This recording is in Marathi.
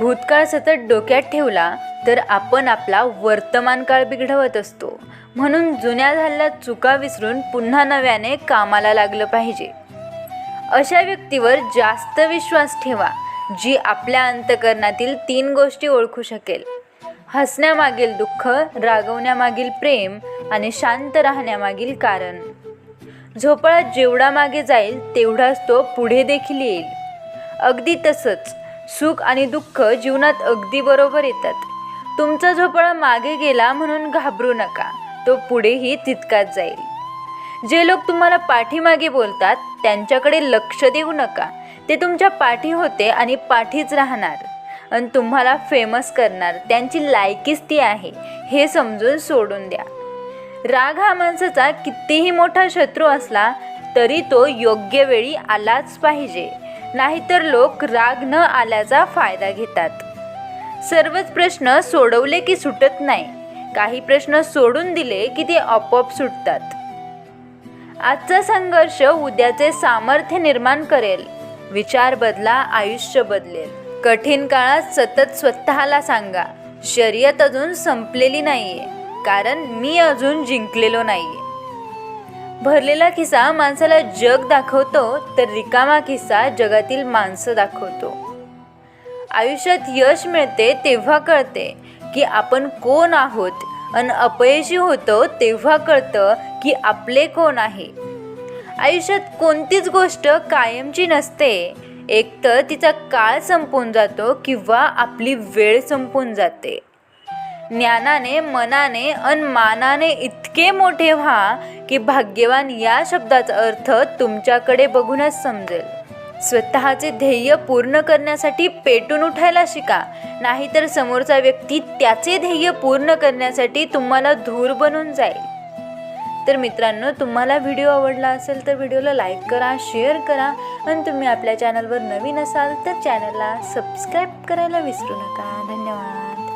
भूतकाळ सतत डोक्यात ठेवला तर आपण आपला वर्तमान काळ बिघडवत असतो. म्हणून जुन्या झालेल्या चुका विसरून पुन्हा नव्याने कामाला लागलं पाहिजे. अशा व्यक्तीवर जास्त विश्वास ठेवा जी आपल्या अंतकरणातील तीन गोष्टी ओळखू शकेल. हसण्यामागील दुःख रागवण्यामागील प्रेम आणि शांत राहण्यामागील कारण. झोपाळा जेवढा मागे जाईल तेवढाच तो पुढे देखील येईल. अगदी तसंच सुख आणि दुःख जीवनात अगदी बरोबर येतात. तुमचा झोपाळा मागे गेला म्हणून घाबरू नका तो पुढेही तितकाच जाईल. जे लोक तुम्हाला पाठीमागे बोलतात त्यांच्याकडे लक्ष देऊ नका. ते तुमच्या पाठी होते आणि पाठीच राहणार. आणि तुम्हाला फेमस करणार. त्यांची लायकीच ती आहे. हे समजून सोडून द्या. राग हा माणसाचा कितीही मोठा शत्रू असला तरी तो योग्य वेळी आलाच पाहिजे. नाहीतर लोक राग न आल्याचा फायदा घेतात. सर्वच प्रश्न सोडवले की सुटत नाही. काही प्रश्न सोडून दिले की ते आपोआप सुटतात. आजचा संघर्ष उद्याचे सामर्थ्य निर्माण करेल. विचार बदला आयुष्य बदलेल. कठीण काळात सतत स्वतःला सांगा शर्यत अजून संपलेली नाहीये. कारण मी अजून जिंकलेलो नाहीये. भरलेला किस्सा माणसाला जग दाखवतो तर रिकामा किस्सा जगातील माणसं दाखवतो. आयुष्यात यश मिळते तेव्हा कळते की आपण कोण आहोत आणि अपयशी होतो तेव्हा कळतं की आपले कोण आहे. आयुष्यात कोणतीच गोष्ट कायमची नसते एकतर तिचा काळ संपून जातो किंवा आपली वेळ संपून जाते. ज्ञानाने मनाने अन मानाने इतके मोठे व्हा की भाग्यवान या शब्दाचा अर्थ तुमच्याकडे बघूनच समजेल. स्वतःचे ध्येय पूर्ण करण्यासाठी पेटून उठायला शिका. नाहीतर समोरचा व्यक्ती त्याचे ध्येय पूर्ण करण्यासाठी तुम्हाला धूर बनून जाईल. तर मित्रांनो तुम्हाला व्हिडिओ आवडला असेल तर व्हिडिओला लाईक करा शेअर करा आणि तुम्ही आपल्या चॅनलवर नवीन असाल तर चॅनलला सबस्क्राईब करायला विसरू नका. धन्यवाद.